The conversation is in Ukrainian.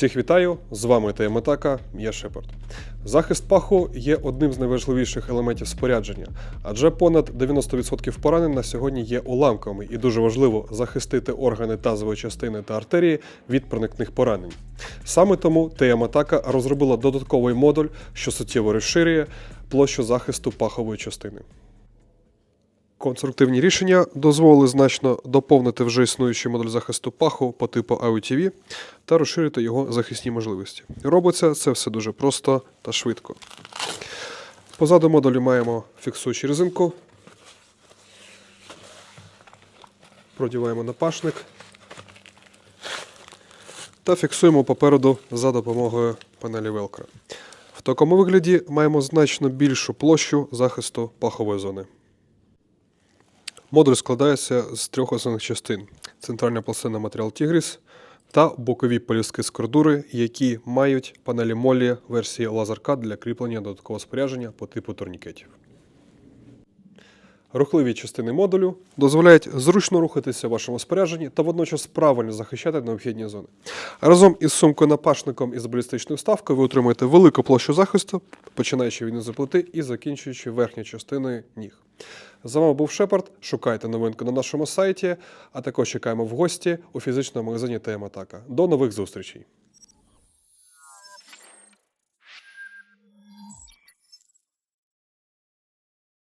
Всіх вітаю! З вами ТМ Атака, я Шепард. Захист паху є одним з найважливіших елементів спорядження, адже понад 90% поранень на сьогодні є уламками, і дуже важливо захистити органи тазової частини та артерії від проникних поранень. Саме тому ТМ Атака розробила додатковий модуль, що суттєво розширює площу захисту пахової частини. Конструктивні рішення дозволили значно доповнити вже існуючий модуль захисту паху по типу AUTV та розширити його захисні можливості. Робиться це все дуже просто та швидко. Позаду модулю маємо фіксуючу резинку. Продіваємо напашник та фіксуємо попереду за допомогою панелі Velcro. В такому вигляді маємо значно більшу площу захисту пахової зони. Модуль складається з трьох основних частин: центральна пластина матеріал Тігріс та бокові полюски з кордури, які мають панелі молі версії лазерка для кріплення додаткового спорядження по типу турнікетів. Рухливі частини модулю дозволяють зручно рухатися в вашому спорядженні та водночас правильно захищати необхідні зони. Разом із сумкою напашником із балістичною вставкою ви отримаєте велику площу захисту, починаючи від низу плити і закінчуючи верхньою частиною ніг. З вами був Шепард. Шукайте новинку на нашому сайті, а також чекаємо в гості у фізичному магазині ТМ Атака. До нових зустрічей!